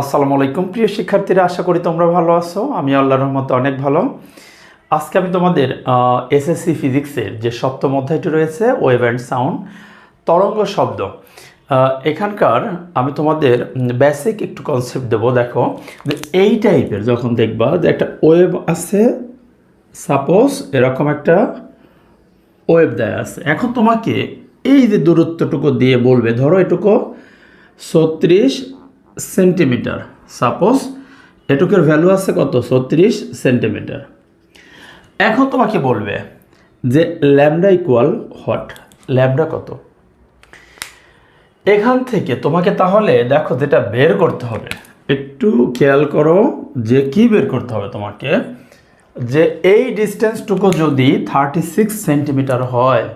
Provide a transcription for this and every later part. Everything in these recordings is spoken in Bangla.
আসসালামু আলাইকুম, প্রিয় শিক্ষার্থীরা, আশা করি তোমরা ভালো আছো। আমি আল্লাহ রহমতে অনেক ভালো। আজকে আমি তোমাদের এসএসসি ফিজিক্সের যে সপ্তম অধ্যায়টি রয়েছে ওয়েভ অ্যান্ড সাউন্ড তরঙ্গ শব্দ। এখানকার আমি তোমাদের বেসিক একটু কনসেপ্ট দেবো। দেখো এই টাইপের যখন দেখবা, যে একটা ওয়েভ আছে সাপোজ এরকম একটা ওয়েভ দেয়া আছে। এখন তোমাকে এই যে দূরত্বটুকু দিয়ে বলবে, ধরো এটুকু, ছত্রিশ সেন্টিমিটার। সাপোজ, এটুকুর ভ্যালু আছে কত? ছত্রিশ সেন্টিমিটার। এখন তোমাকে বলবে যে ল্যামডা ইকুয়াল হট ল্যামডা কত? এখান থেকে তোমাকে তাহলে দেখো যেটা বের করতে হবে। একটু খেয়াল করো যে কি বের করতে হবে তোমাকে। যে এই ডিস্টেন্সটুকু যদি থার্টি সিক্স সেন্টিমিটার হয়,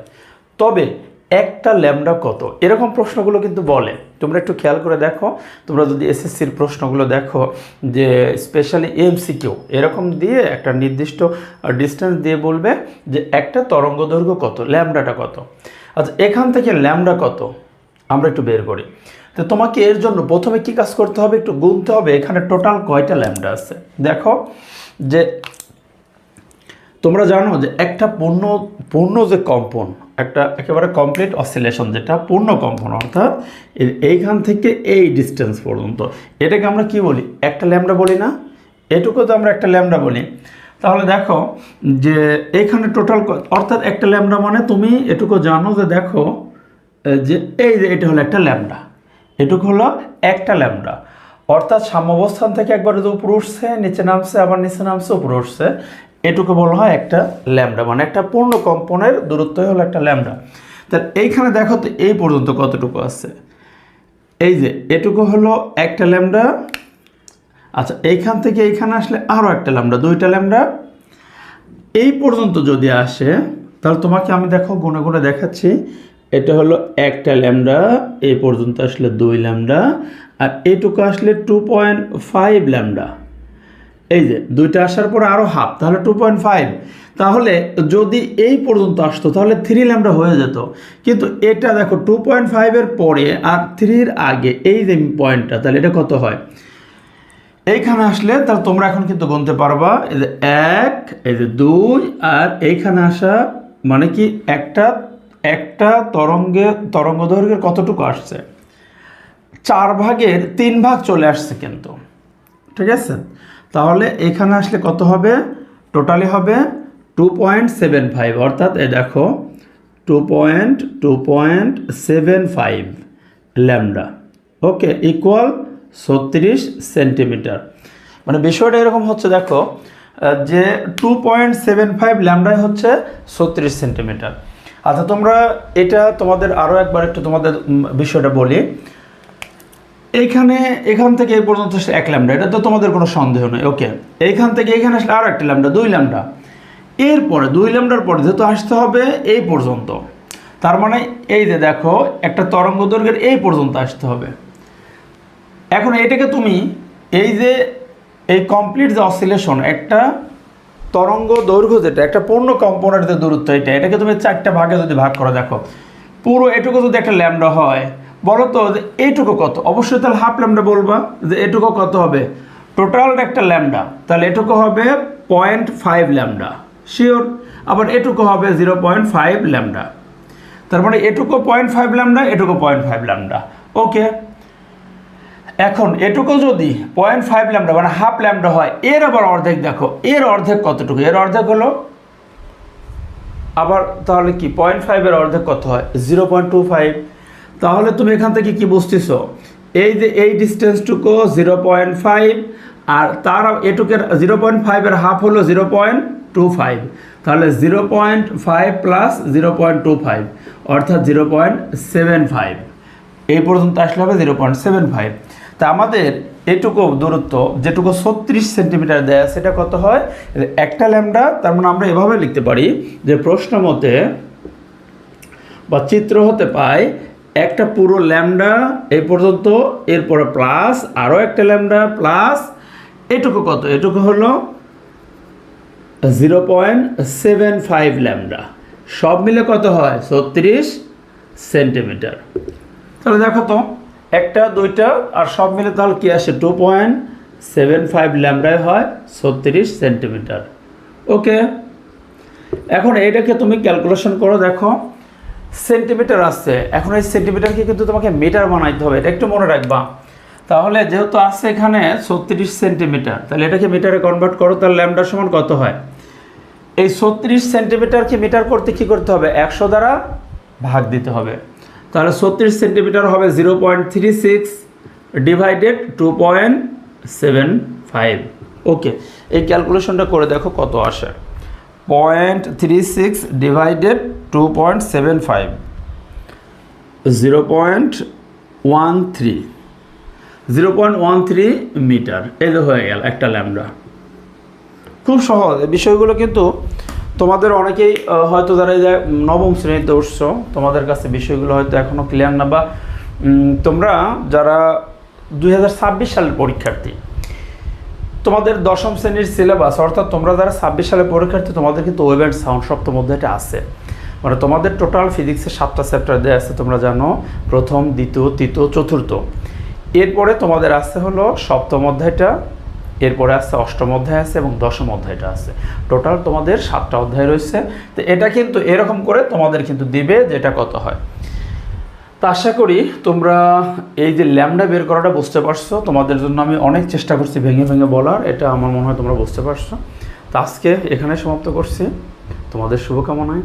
তবে একটা ল্যামডা কত? এরকম প্রশ্নগুলো কিন্তু বলে। তোমরা একটু খেয়াল করে দেখো। তোমরা যদি এসএসসির প্রশ্নগুলো দেখো যে স্পেশালি এমসিকিউ এরকম দিয়ে একটা নির্দিষ্ট ডিস্টেন্স দিয়ে বলবে যে একটা তরঙ্গ দৈর্ঘ্য কত, ল্যামডাটা কত। আচ্ছা এখান থেকে ল্যামডা কত, আমরা একটু বের করি। তো তোমাকে এর জন্য প্রথমে কি কাজ করতে হবে, একটু গুনতে হবে, এখানে টোটাল কয়টা ল্যামডা আছে? দেখো যে তোমরা জানো যে একটা পূর্ণ পূর্ণ যে কম্পন একটা একেবারে কমপ্লিট অসিলেশন যেটা পূর্ণ কম্পন, অর্থাৎ এইখান থেকে এই ডিস্টেন্স পর্যন্ত। এটাকে আমরা কি বলি? একটা ল্যামডা বলি না? এটুকু তো আমরা একটা ল্যামডা বলি। তাহলে দেখো যে এখানে টোটাল অর্থাৎ একটা ল্যামডা মানে তুমি এটুকু জানো যে দেখো যে এই যে এটা হলো একটা ল্যামডা এটুকু হলো একটা ল্যামডা অর্থাৎ সাম্যাবস্থান থেকে একবার যদি উপরে উঠছে, নিচে নামছে, আবার নিচে নামছে, উপরে উঠছে। এটুকু বলা হয় একটা ল্যামডা মানে একটা পূর্ণ কম্পনের দূরত্বই হলো একটা ল্যামডা। তাহলে এইখানে দেখো তো এই পর্যন্ত কতটুকু আছে? এই যে, এটুকু হলো একটা ল্যামডা। আচ্ছা এইখান থেকে এইখানে আসলে আরও একটা ল্যামডা, দুইটা ল্যামডা। এই পর্যন্ত যদি আসে, তাহলে তোমাকে আমি দেখো গুনে গুনে দেখাচ্ছি। এটা হলো একটা ল্যামডা, এই পর্যন্ত আসলে দুই ল্যামডা, আর এটুকু আসলে টু পয়েন্ট ফাইভ ল্যামডা। এই যে দুইটা আসার পরে আরও হাফ তাহলে টু পয়েন্ট ফাইভ তাহলে যদি এই পর্যন্ত আসতো, তাহলে থ্রি ল্যামডা হয়ে যেত। কিন্তু এটা দেখো টু পয়েন্ট ফাইভের পরে আর থ্রির আগে এই যে পয়েন্টটা তাহলে এটা কত হয়? এইখানে আসলে তাহলে তোমরা এখন কিন্তু গুনতে পারবা, এই যে এক, এই যে দুই, আর এইখানে আসা মানে কি একটা একটা তরঙ্গে তরঙ্গ দৈর্ঘ্যের কতটুকু আসছে? চার ভাগের তিন ভাগ চলে আসছে কিন্তু। ঠিক আছে? তাহলে এখানে আসলে কত হবে? টোটালি হবে টু পয়েন্ট সেভেন ফাইভ অর্থাৎ এ দেখো two point two point seven five lambda okay equal ছত্রিশ সেন্টিমিটার মানে বিষয়টা এরকম হচ্ছে, দেখো, যে টু পয়েন্ট সেভেন ফাইভ ল্যামডাই হচ্ছে ছত্রিশ সেন্টিমিটার আচ্ছা তোমরা এটা তোমাদের আরও একবার একটু তোমাদের বিষয়টা বলি। এইখানে এখান থেকে এই পর্যন্ত আসলে এক ল্যামডা। এটা তো তোমাদের কোনো সন্দেহ নেই ওকে এইখান থেকে এখানে আসলে আর একটা ল্যামডা, দুই ল্যামডা। এরপরে, দুই ল্যামডার পরে যেহেতু আসতে হবে এই পর্যন্ত, তার মানে এই যে দেখো, একটা তরঙ্গ দৈর্ঘ্যের এই পর্যন্ত আসতে হবে। এখন এটাকে তুমি, এই যে, এই কমপ্লিট যে অসিলেশন একটা তরঙ্গ দৈর্ঘ্য যেটা, একটা পূর্ণ কম্পনের যে দূরত্ব এটা, এটাকে তুমি চারটা ভাগে যদি ভাগ করে, দেখো। পুরো এটুকু যদি একটা ল্যামডা হয় বলো তো যে এইটুকু কত? অবশ্যই তাহলে হাফ ল্যামডা বলবা যে এটুকু কত হবে? টোটাল একটা ল্যামডা তাহলে এটুকু হবে পয়েন্ট ফাইভ ল্যামডা শিওর আবার এটুকু হবে জিরো পয়েন্ট ফাইভ ল্যামডা তার মানে এটুকু পয়েন্ট ফাইভ ল্যামডা এটুকু পয়েন্ট ফাইভ ল্যামডা ওকে এখন এটুকু যদি পয়েন্ট ফাইভ ল্যামডা মানে হাফ ল্যামডা হয়, এর আবার অর্ধেক দেখো। এর অর্ধেক কতটুকু? এর অর্ধেক হলো আবার তাহলে কি? পয়েন্ট ফাইভের অর্ধেক কত হয়? জিরো পয়েন্ট টু ফাইভ তাহলে তুমি এখান থেকে কি বুঝতেছ? এই যে এই ডিস্টেন্সটুকু জিরো পয়েন্ট ফাইভ আর তার এটুকের জিরো পয়েন্ট ফাইভের হাফ হলো জিরো পয়েন্ট টু ফাইভ তাহলে zero point five plus zero point two five অর্থাৎ জিরো পয়েন্ট সেভেন ফাইভ এই পর্যন্ত আসলে হবে জিরো পয়েন্ট সেভেন ফাইভ তা আমাদের এটুকু দূরত্ব, যেটুকু ছত্রিশ সেন্টিমিটার দেয় সেটা কত হয়? একটা ল্যামডা, তার মানে আমরা এভাবে লিখতে পারি যে প্রশ্ন মতে বা চিত্র হতে পায় একটা পুরো ল্যামডা এই পর্যন্ত, এরপরে প্লাস, আরও একটা ল্যামডা, প্লাস, এটুকু কত? এটুকু হলো জিরো পয়েন্ট সেভেন ফাইভ সব মিলে কত হয়? ছত্রিশ সেন্টিমিটার। তাহলে দেখো তো, একটা, দুইটা, আর সব মিলে তাহলে কী আসে? টু পয়েন্ট সেভেন ফাইভ ল্যামডায় হয় ছত্রিশ সেন্টিমিটার। ওকে, এখন এইটাকে তুমি ক্যালকুলেশন করো, দেখো। সেন্টিমিটার আসছে এখন এই সেন্টিমিটারকে কিন্তু তোমাকে মিটার বানাইতে হবে। এটা একটু মনে রাখবা। তাহলে যেহেতু আছে এখানে ছত্রিশ সেন্টিমিটার, তাহলে এটাকে মিটারে কনভার্ট করো, তাহলে ল্যামডার সমান কত হয়? এই ছত্রিশ সেন্টিমিটারকে মিটার করতে কি করতে হবে? একশো দ্বারা ভাগ দিতে হবে। তাহলে ছত্রিশ সেন্টিমিটার হবে zero point three six divided two point seven five. Okay, এই ক্যালকুলেশনটা করে দেখো কত আসে। Point three six divided two point seven five zero point one three zero point one three metre এই যে হয়ে গেল একটা ল্যামডা খুব সহজ। বিষয়গুলো কিন্তু তোমাদের অনেকেই হয়তো যারা এই যে নবম শ্রেণীতে উঠছো তোমাদের কাছে বিষয়গুলো হয়তো এখনও ক্লিয়ার না বা তোমরা যারা দুই হাজার ছাব্বিশ সালের পরীক্ষার্থী তোমাদের দশম শ্রেণির সিলেবাস অর্থাৎ তোমরা যারা ছাব্বিশ সালের পরীক্ষার্থী তোমাদের কিন্তু ওয়েব অ্যান্ড সাউন্ড সপ্তম অধ্যায়টা আছে। মানে তোমাদের টোটাল ফিজিক্সের সাতটা চ্যাপ্টার দেওয়া আছে, তোমরা জানো, প্রথম, দ্বিতীয়, তৃতীয়, চতুর্থ। এরপরে তোমাদের আছে হলো সপ্তম অধ্যায়টা, এরপরে আছে অষ্টম অধ্যায় আছে এবং দশম অধ্যায়টা আছে। টোটাল তোমাদের সাতটা অধ্যায় রয়েছে। তো এটা কিন্তু এরকম করে তোমাদের কিন্তু দিবে যেটা কত হয়। তা আশা করি তোমরা এই যে ল্যামডা বের করাটা বুঝতে পারছ। তোমাদের জন্য আমি অনেক চেষ্টা করছি ভেঙে ভেঙে বলার, এটা আমার মনে হয় তোমরা বুঝতে পারছ। তো আজকে এখানে সমাপ্ত করছি। তোমাদের শুভকামনায়।